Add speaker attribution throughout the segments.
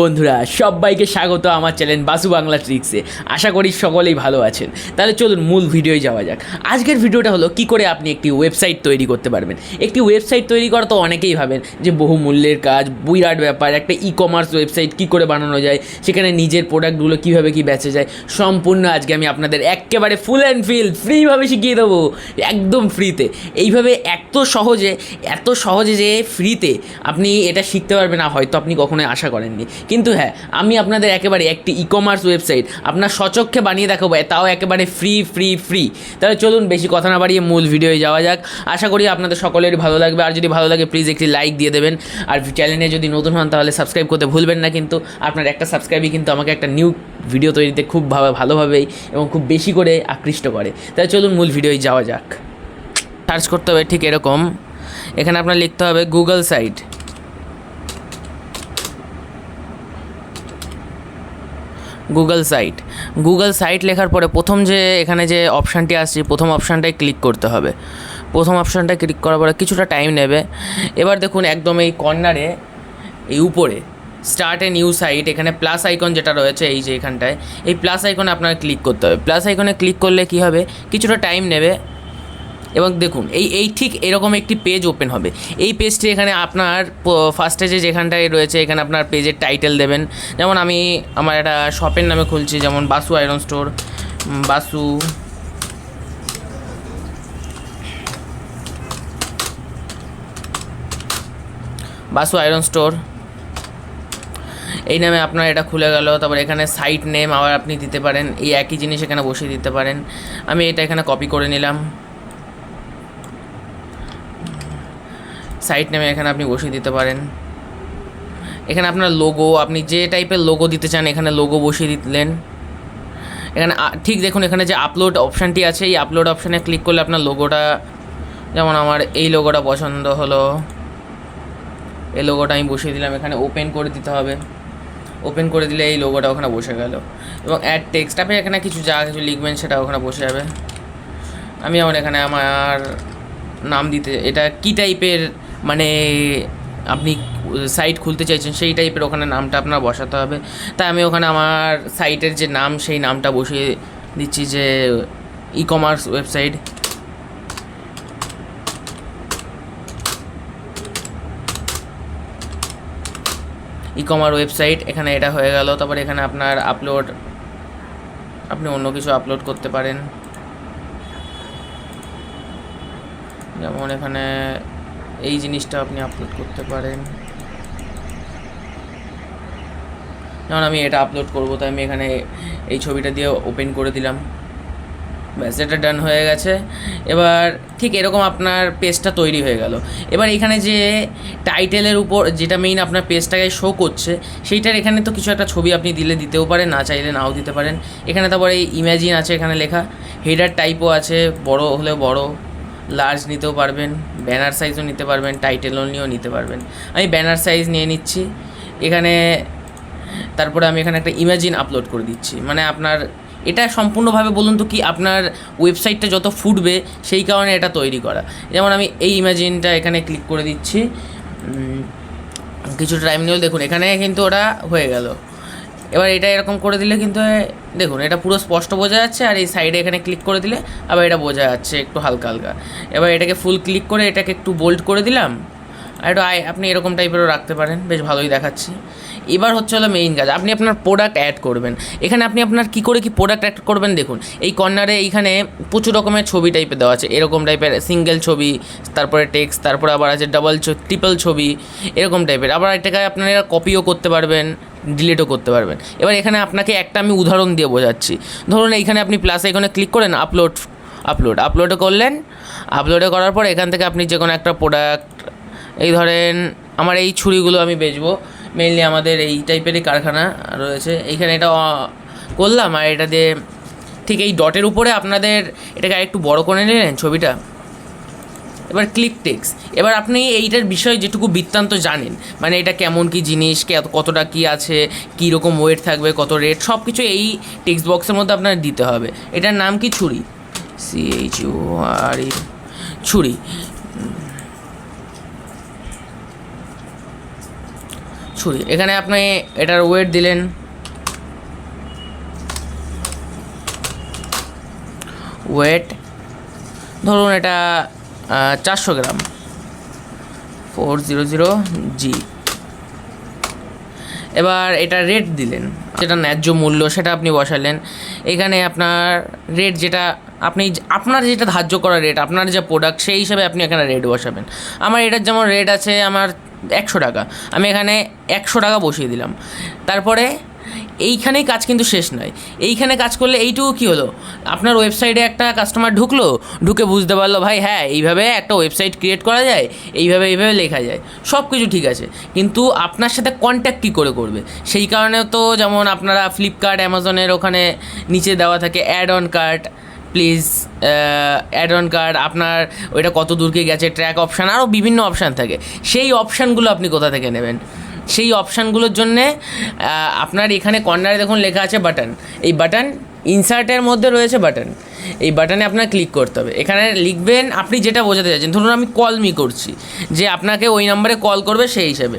Speaker 1: বন্ধুরা, সবাইকে স্বাগত আমার চ্যানেল বাসু বাংলা ট্রিক্সে আশা করি সকলেই ভালো আছেন। তাহলে চলুন মূল ভিডিওয় যাওয়া যাক। আজকের ভিডিওটা হলো কি করে আপনি একটি ওয়েবসাইট তৈরি করতে পারবেন। একটি ওয়েবসাইট তৈরি করা তো অনেকেই ভাবেন যে বহু মূল্যের কাজ, বিরাট ব্যাপার, একটা ই কমার্স ওয়েবসাইট কী করে বানানো যায়, সেখানে নিজের প্রোডাক্টগুলো কীভাবে কী বেচা যায়। সম্পূর্ণ আজকে আমি আপনাদের একেবারে ফুল অ্যান্ড ফিল ফ্রিভাবে শিখিয়ে দেবো। একদম ফ্রিতে এইভাবে এত সহজে এত সহজে যে ফ্রিতে আপনি এটা শিখতে পারবেন না, হয়তো আপনি কখনোই আশা করেননি কিন্তু হ্যাঁ আমি আপনাদের একেবারে একটি ই কমার্স ওয়েবসাইট আপনার সচক্ষে বানিয়ে দেখাবো তাও একেবারে ফ্রি ফ্রি ফ্রি তাহলে চলুন বেশি কথা না বাড়িয়ে মূল ভিডিওয়ে যাওয়া যাক। আশা করি আপনাদের সকলেরই ভালো লাগবে। আর যদি ভালো লাগে প্লিজ একটি লাইক দিয়ে দেবেন। আর চ্যানেলে যদি নতুন হন, তাহলে সাবস্ক্রাইব করতে ভুলবেন না কিন্তু আপনার একটা সাবস্ক্রাইবই কিন্তু আমাকে একটা নিউ ভিডিও তৈরিতে খুব ভালো, ভালোভাবেই এবং খুব বেশি করে আকৃষ্ট করে। তাহলে চলুন মূল ভিডিওয় যাওয়া যাক। সার্চ করতে হবে ঠিক এরকম। এখানে আপনার লিখতে হবে Google site Google site Google site লেখার পরে প্রথম যে এখানে যে অপশানটি আসছে, প্রথম অপশানটায় ক্লিক করতে হবে। প্রথম অপশানটা ক্লিক করার পরে কিছুটা টাইম নেবে। এবার দেখুন একদম এই কর্নারে এই উপরে স্টার্ট এ নিউ সাইট এখানে প্লাস আইকন যেটা রয়েছে এই যে এখানটায়, এই প্লাস আইকনে আপনার ক্লিক করতে হবে। প্লাস আইকনে ক্লিক করলে কী হবে? কিছুটা টাইম নেবে। এবং দেখুন, এই এই ঠিক এরকম একটি পেজ ওপেন হবে। এই পেজটি এখানে আপনার ফার্স্টে যে যেখানটায় রয়েছে, এখানে আপনার পেজের টাইটেল দেবেন। যেমন আমি আমার একটা শপের নামে খুলছি, যেমন Basu iron store Basu Basu iron store এই নামে আপনার এটা খুলে গেল, তারপর এখানে সাইট নেম আবার আপনি দিতে পারেন। এই একই জিনিস এখানে বসিয়ে দিতে পারেন। আমি এটা এখানে কপি করে নিলাম। সাইট নেমে এখানে আপনি বসিয়ে দিতে পারেন। এখানে আপনার লোগো আপনি যে টাইপের লোগো দিতে চান, এখানে লোগো বসিয়ে দিলেন। এখানে ঠিক দেখুন, এখানে যে আপলোড অপশানটি আছে, এই আপলোড অপশানে ক্লিক করলে আপনার লোগোটা যেমন আমার এই লোগোটা পছন্দ হলো। এই লোগোটা আমি বসিয়ে দিলাম, এখানে ওপেন করে দিতে হবে। ওপেন করে দিলে এই লোগোটা ওখানে বসে গেল। এবং অ্যাড টেক্সট আপনি এখানে কিছু যা কিছু লিখবেন, সেটা ওখানে বসে যাবে। আমি আমার এখানে আমার নাম দিতে, এটা কী টাইপের মানে আপনি সাইট খুলতে চাইছেন, সেই টাইপের ওখানে নামটা আপনার বসাতে হবে। তাই আমি ওখানে আমার সাইটের যে নাম, সেই নামটা বসিয়ে দিচ্ছি যে ই কমার্স ওয়েবসাইট ই কমার ওয়েবসাইট এখানে এটা হয়ে গেল। তারপর এখানে আপনার আপলোড আপনি অন্য কিছু আপলোড করতে পারেন। যেমন এখানে এই জিনিসটা আপনি আপলোড করতে পারেন। যেমন আমি এটা আপলোড করব, তাই আমি এখানে এই ছবিটা দিয়ে ওপেন করে দিলাম। ব্যাস, এটা ডান হয়ে গেছে। এবার ঠিক এরকম আপনার পেজটা তৈরি হয়ে গেল। এবার এখানে যে টাইটেলের উপর যেটা মেইন আপনার পেজটাকে শো করছে, সেইটার এখানে তো কিছু একটা ছবি আপনি দিলে দিতেও পারেন, না চাইলে নাও দিতে পারেন। এখানে তারপরে এই ইমাজিন আছে এখানে লেখা। হেডার টাইপও আছে, বড় হলেও বড়। লার্জ নিতেও পারবেন ব্যানার সাইজও নিতে পারবেন টাইটেল নিয়েও নিতে পারবেন। আমি ব্যানার সাইজ নিয়ে নিচ্ছি। এখানে তারপরে আমি এখানে একটা ইমাজিন আপলোড করে দিচ্ছি। মানে আপনার, এটা সম্পূর্ণভাবে বলুন তো কি আপনার ওয়েবসাইটটা যত ফুটবে, সেই কারণে এটা তৈরি করা। যেমন আমি এই ইমাজিনটা এখানে ক্লিক করে দিচ্ছি। কিছু টাইম নিয়েও দেখুন, এখানে কিন্তু ওটা হয়ে গেল। এবার এটা এরকম করে দিলে কিন্তু দেখুন, এটা পুরো স্পষ্ট বোঝা যাচ্ছে আর এই সাইডে এখানে ক্লিক করে দিলে আবার এটা বোঝা যাচ্ছে একটু হালকা হালকা। এবার এটাকে ফুল ক্লিক করে এটাকে একটু বোল্ড করে দিলাম। আর একটু আই আপনি এরকম টাইপেরও রাখতে পারেন, বেশ ভালোই দেখাচ্ছে। এবার হচ্ছে হলো মেইন কাজ, আপনি আপনার প্রোডাক্ট অ্যাড করবেন। এখানে আপনি আপনার কী করে কি প্রোডাক্ট অ্যাড করবেন দেখুন, এই কর্নারে এইখানে প্রচুর রকমের ছবি টাইপের দেওয়া আছে, এরকম টাইপের সিঙ্গেল ছবি, তারপরে টেক্সট তারপরে আবার আছে ডাবল ট্রিপল ছবি, এরকম টাইপের আবার এটাকে আপনারা কপিও করতে পারবেন। ডিলিটও করতে পারবেন। এবার এখানে আপনাকে একটা আমি উদাহরণ দিয়ে বোঝাচ্ছি। ধরুন এইখানে আপনি প্লাস এখানে ক্লিক করেন আপলোড আপলোড আপলোডে করলেন আপলোডে করার পর এখান থেকে আপনি যে কোনো একটা প্রোডাক্ট এই ধরেন আমার এই ছুরিগুলো আমি বেচবো মেইনলি আমাদের এই টাইপেরই কারখানা রয়েছে। এইখানে এটা করলাম আর এটা দিয়ে ঠিক এই ডটের উপরে আপনাদের এটাকে একটু বড় করে নিলেন ছবিটা। এবার ক্লিক টেক্স এবার আপনি এইটার বিষয়ে যেটুকু বৃত্তান্ত জানেন মানে এটা কেমন কি জিনিস কতটা কি আছে কী রকম ওয়েট থাকবে, কত রেট সব কিছু এই টেক্সট বক্সের মধ্যে আপনার দিতে হবে। এটার নাম কি? ছুরি। সি এইচ ইউ আর ছুরি। ছুরি। এখানে আপনি এটার ওয়েট দিলেন। ওয়েট ধরুন এটা চারশো gram. Four zero zero G. এবার এটা রেট দিলেন, যেটা ন্যায্য মূল্য সেটা আপনি বসালেন। এখানে আপনার রেট যেটা, আপনি আপনার যেটা ধার্য করা রেট, আপনার যে প্রোডাক্ট সেই হিসাবে আপনি এখানে রেট বসাবেন। আমার এটার যেমন রেট আছে, আমার একশো টাকা। আমি এখানে একশো টাকা বসিয়ে দিলাম। তারপরে এইখানেই কাজ কিন্তু শেষ নয়। এইখানে কাজ করলে এইটুকু কী হলো? আপনার ওয়েবসাইটে একটা কাস্টমার ঢুকলো, ঢুকে বুঝতে পারল, ভাই হ্যাঁ এইভাবে একটা ওয়েবসাইট ক্রিয়েট করা যায়, এইভাবে এইভাবে লেখা যায়। সব কিছু ঠিক আছে। কিন্তু আপনার সাথে কন্ট্যাক্ট কী করে করবে? সেই কারণেও তো যেমন আপনারা ফ্লিপকার্ট অ্যামাজনের ওখানে নিচে দেওয়া থাকে add on cart please add on card আপনার ওইটা কত দূরকে গেছে ট্র্যাক অপশান আরও বিভিন্ন অপশান থাকে। সেই অপশানগুলো আপনি কোথা থেকে নেবেন? সেই অপশানগুলোর জন্যে আপনার এখানে কর্নারে দেখুন লেখা আছে বাটন। এই বাটন ইনসার্টের মধ্যে রয়েছে বাটন। এই বাটনে আপনার ক্লিক করতে হবে। এখানে লিখবেন, আপনি যেটা বোঝাতে চাইছেন, ধরুন আমি কল মি করছি, যে আপনাকে ওই নাম্বারে কল করবে সেই হিসেবে।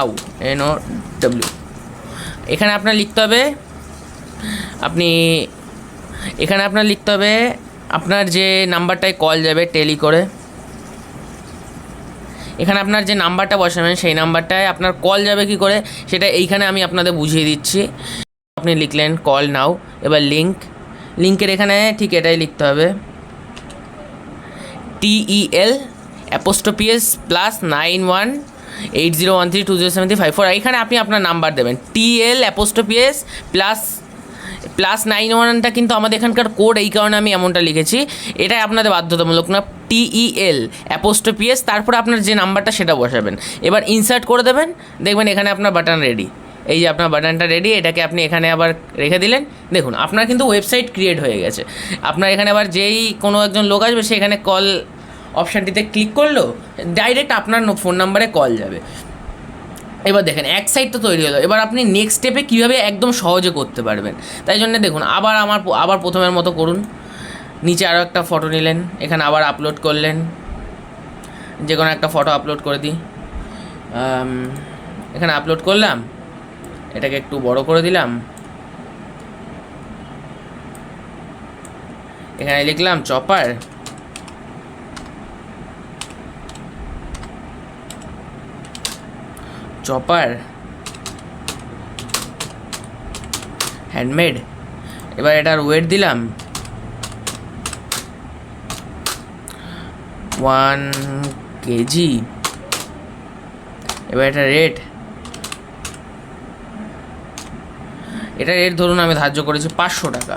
Speaker 1: আউ এন ও ডাব্লিউ এখানে আপনার লিখতে হবে, আপনি, এখানে আপনার লিখতে হবে, আপনার যে নাম্বারটায় কল যাবে টেলি করে এখানে আপনার যে নাম্বারটা বসাবেন, সেই নাম্বারটায় আপনার কল যাবে কি করে, সেটা এইখানে আমি আপনাদের বুঝিয়ে দিচ্ছি। আপনি লিখলেন কল নাও এবার লিঙ্ক লিঙ্কের এখানে ঠিক এটাই লিখতে হবে। T E L apostrophes plus nine one eight zero one three two zero seven three five four এখানে আপনি আপনার নাম্বার দেবেন। T L apostrophes plus plus nine ওয়ানটা কিন্তু আমাদের এখানকার কোড এই কারণে আমি এমনটা লিখেছি। এটাই আপনাদের বাধ্যতামূলক না টিইএল অ্যাপোস্টোপিএস তারপরে আপনার যে নাম্বারটা সেটা বসাবেন। এবার ইনসার্ট করে দেবেন, দেখবেন এখানে আপনার বাটন রেডি এই যে আপনার বাটনটা রেডি এটাকে আপনি এখানে আবার রেখে দিলেন। দেখুন, আপনার কিন্তু ওয়েবসাইট ক্রিয়েট হয়ে গেছে। আপনার এখানে আবার যেই কোনো একজন লোক আসবে, সে এখানে কল অপশানটিতে ক্লিক করল ডাইরেক্ট আপনার ফোন নাম্বারে কল যাবে। এবার দেখেন, এক সাইড তো তৈরি হলো। এবার আপনি নেক্সট স্টেপে কীভাবে একদম সহজে করতে পারবেন? তাই জন্য দেখুন, আবার আমার আবার প্রথমের মতো করুন। নিচে আরও একটা ফটো নিলেন, এখানে আবার আপলোড করলেন। যে কোনো একটা ফটো আপলোড করে দিই। এখানে আপলোড করলাম। এটাকে একটু বড় করে দিলাম। এখানে লিখলাম চপার চপার হ্যান্ডমেড এবার এটার ওয়েট দিলাম। ওয়ান কেজি এবার এটা রেট এটা রেট ধরুন আমি ধার্য করেছি পাঁচশো টাকা।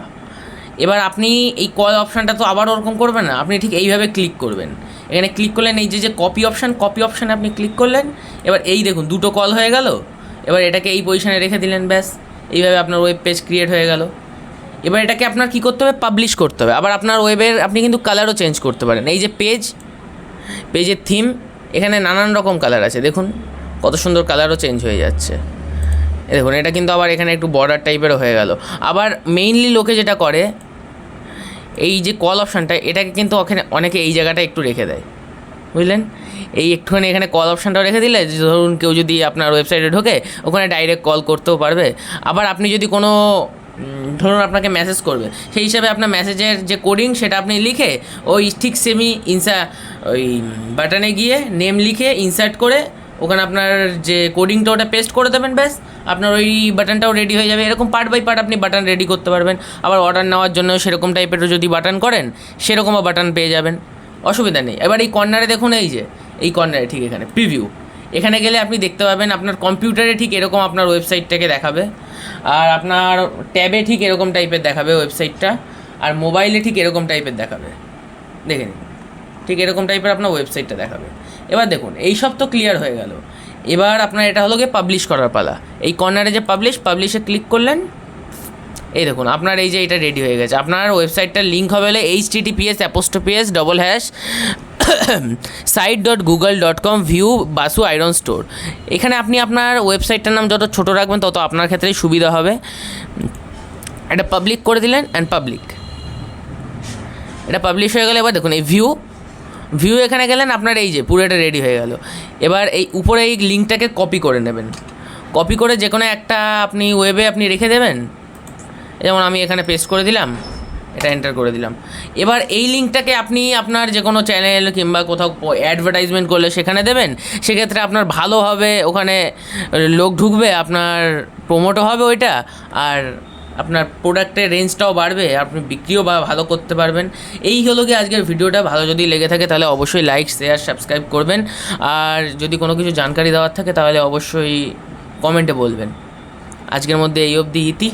Speaker 1: এবার আপনি এই কল অপশানটা তো আবার ওরকম করবেন না। আপনি ঠিক এইভাবে ক্লিক করবেন। এখানে ক্লিক করলেন, এই যে যে কপি অপশান কপি অপশানে আপনি ক্লিক করলেন, এবার এই দেখুন, দুটো কল হয়ে গেল, এবার এটাকে এই পজিশানে রেখে দিলেন, ব্যাস, এইভাবে আপনার ওয়েব পেজ ক্রিয়েট হয়ে গেল। এবার এটাকে আপনার কী করতে হবে? পাবলিশ করতে হবে। আবার আপনার ওয়েবের আপনি কিন্তু কালারও চেঞ্জ করতে পারেন। এই যে পেজ পেজের থিম এখানে নানান রকম কালার আছে। দেখুন, কত সুন্দর কালারও চেঞ্জ হয়ে যাচ্ছে। দেখুন, এটা কিন্তু আবার এখানে একটু বর্ডার টাইপেরও হয়ে গেল। আবার মেইনলি লোকে যেটা করে এই যে কল অপশানটা এটাকে কিন্তু ওখানে অনেকে এই জায়গাটা একটু রেখে দেয়। বুঝলেন? এই একটুখানি এখানে কল অপশানটাও রেখে দিলে ধরুন কেউ যদি আপনার ওয়েবসাইটে ঢোকে, ওখানে ডাইরেক্ট কল করতেও পারবে। আবার আপনি যদি কোনো ধরুন আপনাকে মেসেজ করবে, সেই হিসাবে আপনার মেসেজের যে কোডিং সেটা আপনি লিখে, ওই ঠিক সেমি ইনসা ওই বাটনে গিয়ে নেম লিখে ইনসার্ট করে ওখানে আপনার যে কোডিংটা ওটা পেস্ট করে দেবেন, ব্যাস। আপনার ওই বাটনটাও রেডি হয়ে যাবে। এরকম পার্ট বাই পার্ট আপনি বাটন রেডি করতে পারবেন। আবার অর্ডার নেওয়ার জন্য সেরকম টাইপের যদি বাটন করেন সেরকমও বাটন পেয়ে যাবেন। অসুবিধা নেই। এবার এই কর্নারে দেখুন, এই যে, এই কর্নারে ঠিক এখানে প্রিভিউ এখানে গেলে আপনি দেখতে পাবেন, আপনার কম্পিউটারে ঠিক এরকম আপনার ওয়েবসাইটটাকে দেখাবে। আর আপনার ট্যাবে ঠিক এরকম টাইপের দেখাবে ওয়েবসাইটটা আর মোবাইলে ঠিক এরকম টাইপের দেখাবে। দেখে নিন। ঠিক এরকম টাইপের আপনার ওয়েবসাইটটা দেখাবে। এবার দেখুন, এই সব তো ক্লিয়ার হয়ে গেল। এবার আপনার এটা হলো গিয়ে পাবলিশ করার পালা। এই কর্নারে যে পাবলিশ পাবলিশে ক্লিক করলেন। এই দেখুন, আপনার এই যে এটা রেডি হয়ে গেছে। আপনার ওয়েবসাইটটার লিঙ্ক হবে হলে H T T P S apostrophes double hash site dot Google dot com view Basu iron store এখানে আপনি আপনার ওয়েবসাইটটার নাম যত ছোটো রাখবেন, তত আপনার ক্ষেত্রেই সুবিধা হবে। এটা পাবলিক করে দিলেন অ্যান্ড পাবলিক এটা পাবলিশ হয়ে গেলে। এবার দেখুন, এই ভিউ ভিউ এখানে গেলেন, আপনার এই যে পুরো এটা রেডি হয়ে গেল। এবার এই উপরে এই লিঙ্কটাকে কপি করে নেবেন। কপি করে যে কোনো একটা আপনি ওয়েবে আপনি রেখে দেবেন। যেমন আমি এখানে পেস্ট করে দিলাম, এটা এন্টার করে দিলাম। এবার এই লিঙ্কটাকে আপনি আপনার যে কোনো চ্যানেল কিংবা কোথাও অ্যাডভার্টাইজমেন্ট করলে সেখানে দেবেন। সেক্ষেত্রে আপনার ভালো হবে, ওখানে লোক ঢুকবে, আপনার প্রমোটও হবে ওইটা। আর আপনার প্রোডাক্টের রেঞ্জটাও বাড়বে, আপনি বিক্রিও বা ভালো করতে পারবেন। এই হলো কি আজকের ভিডিওটা, ভালো যদি লেগে থাকে তাহলে অবশ্যই লাইক শেয়ার সাবস্ক্রাইব করবেন। আর যদি কোনো কিছু জানকারি দেওয়ার থাকে তাহলে অবশ্যই কমেন্টে বলবেন। আজকের মধ্যে এই অবধি, ইতি।